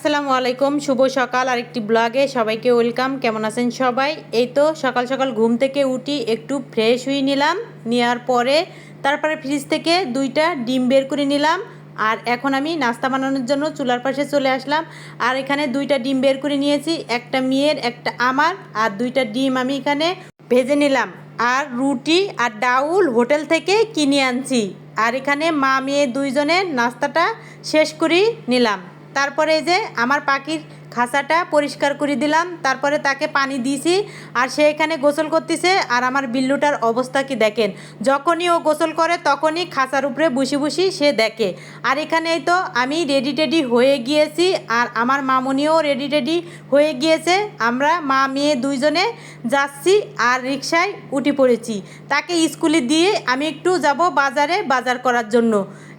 আসসালামু আলাইকুম, শুভ সকাল। আর একটি ব্লগে সবাইকে ওয়েলকাম। কেমন আছেন সবাই? এই তো সকাল সকাল ঘুম থেকে উঠি, একটু ফ্রেশ হয়ে নিলাম, নেওয়ার পরে তারপরে ফ্রিজ থেকে দুইটা ডিম বের করে নিলাম। আর এখন আমি নাস্তা বানানোর জন্য চুলার পাশে চলে আসলাম। আর এখানে দুইটা ডিম বের করে নিয়েছি, একটা মেয়ের, একটা আমার, আর দুইটা ডিম আমি এখানে ভেজে নিলাম। আর রুটি আর ডাউল হোটেল থেকে কিনে আনছি। আর এখানে মা মেয়ে দুইজনের নাস্তাটা শেষ করে নিলাম। তারপরে এই যে আমার পাখির খাঁচাটা পরিষ্কার করে দিলাম, তারপরে তাকে পানি দিয়েছি, আর সে এখানে গোসল করতেছে, আর আমার বিল্লুটার অবস্থা কি দেখেন? যখনই ও গোসল করে তখনই খাঁচার উপরে বসে বসি সে দেখে। আর এখানেই তো আমি রেডি টেডি হয়ে গিয়েছি, আর আমার মামনিও রেডি টেডি হয়ে গিয়েছে। আমরা মা, মেয়ে দুইজনে যাচ্ছি, আর রিক্সায় উঠে পড়েছি। তাকে স্কুলে দিয়ে আমি একটু যাব বাজারে বাজার করার জন্য।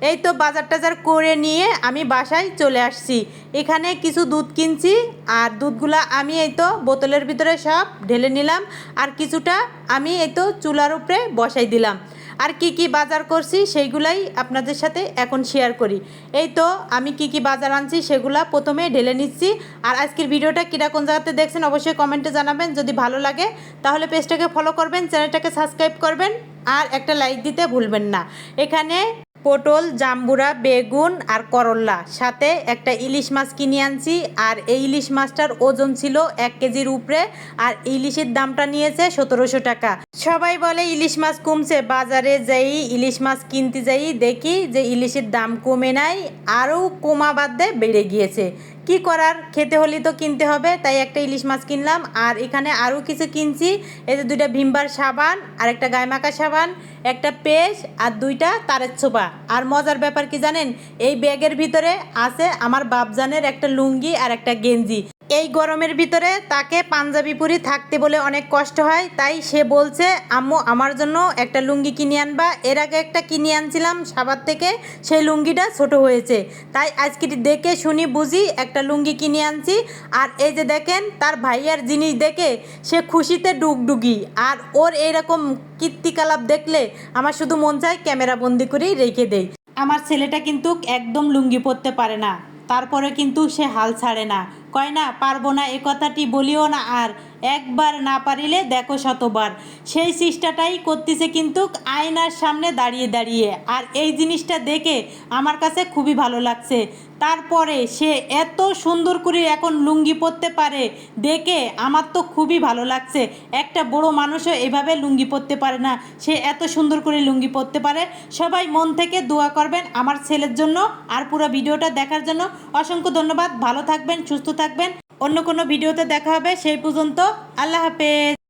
এই তো বাজার টাজার করে নিয়ে আমি বাসায় চলে আসছি। এখানে কিছু দুধ কিনছি আর দুধগুলা আমি এই তো বোতলের ভিতরে সব ঢেলে নিলাম আর কিছুটা আমি এই তো চুলার উপরে বসাই দিলাম। আর কি কি বাজার করছি সেইগুলাই আপনাদের সাথে এখন শেয়ার করি। এই তো আমি কি কি বাজার আনছি সেগুলা প্রথমে ঢেলে নিচ্ছি। আর আজকের ভিডিওটা কীরকম জায়গাতে দেখছেন অবশ্যই কমেন্টে জানাবেন। যদি ভালো লাগে তাহলে পেজটাকে ফলো করবেন চ্যানেলটাকে সাবস্ক্রাইব করবেন আর একটা লাইক দিতে ভুলবেন না। এখানে পটল, জাম্বুরা, বেগুন আর করল্লা সাথে একটা ইলিশ মাছ কিনে আনছি, আর এই ইলিশ মাছটার ওজন ছিল এক কেজির উপরে, আর ইলিশের দামটা নিয়েছে সতেরোশো টাকা। সবাই বলে ইলিশ মাছ কমছে। বাজারে যাই ইলিশ মাছ কিনতে যাই দেখি যে ইলিশের দাম কমে নাই, আরও কমা বাদে বেড়ে গিয়েছে। কি করার? খেতে হলে তো কিনতে হবে, তাই একটা ইলিশ মাছ কিনলাম। আর এখানে আরও কিছু কিনছি। এই যে দুইটা ভিমবার সাবান আর একটা গায়মাকা সাবান, একটা পেস্ট আর দুইটা তারের ছোপা। আর মজার ব্যাপার কি জানেন? এই ব্যাগের ভিতরে আছে আমার বাপজানের একটা লুঙ্গি আর একটা গেঞ্জি। এই গরমের ভিতরে তাকে পাঞ্জাবি পুরি থাকতে বলে অনেক কষ্ট হয়। তাই সে বলছে, আম্মু, আমার জন্য একটা লুঙ্গি কিনে আনবা। এর আগে একটা কিনে আনছিলাম সাবার থেকে, সেই লুঙ্গিটা ছোট হয়েছে। তাই আজকে দেখে শুনি বুঝি একটা লুঙ্গি কিনে আনছি। আর এই যে দেখেন, তার ভাইয়ার জিনিস দেখে সে খুশিতে ডুগডুগি। আর ওর এইরকম কীর্তিকলাপ দেখলে আমার শুধু মন চায় ক্যামেরা বন্দি করেই রেখে দেই। আমার ছেলেটা কিন্তু একদম লুঙ্গি পরতে পারে না। তারপরে কিন্তু সে হাল ছাড়ে না। কয় না পারব না এ কথাটি বলিও না আর একবার না পারিলে দেখো শতবার। সেই চেষ্টাটাই করতেছে কিন্তু আয়নার সামনে দাঁড়িয়ে দাঁড়িয়ে। আর এই জিনিসটা দেখে আমার কাছে খুবই ভালো লাগছে। তারপরে সে এত সুন্দর করে এখন লুঙ্গি পরতে পারে, দেখে আমার তো খুবই ভালো লাগছে। একটা বড় মানুষও এভাবে লুঙ্গি পরতে পারে না। সে এত সুন্দর করে লুঙ্গি পরতে পারে। সবাই মন থেকে দোয়া করবেন আমার ছেলের জন্য আর পুরো ভিডিওটা দেখার জন্য। অসংখ্য ধন্যবাদ। ভালো থাকবেন, সুস্থ থাকবেন। অন্য কোনো ভিডিওতে দেখা হবে। সেই পর্যন্ত আল্লাহ হাফেজ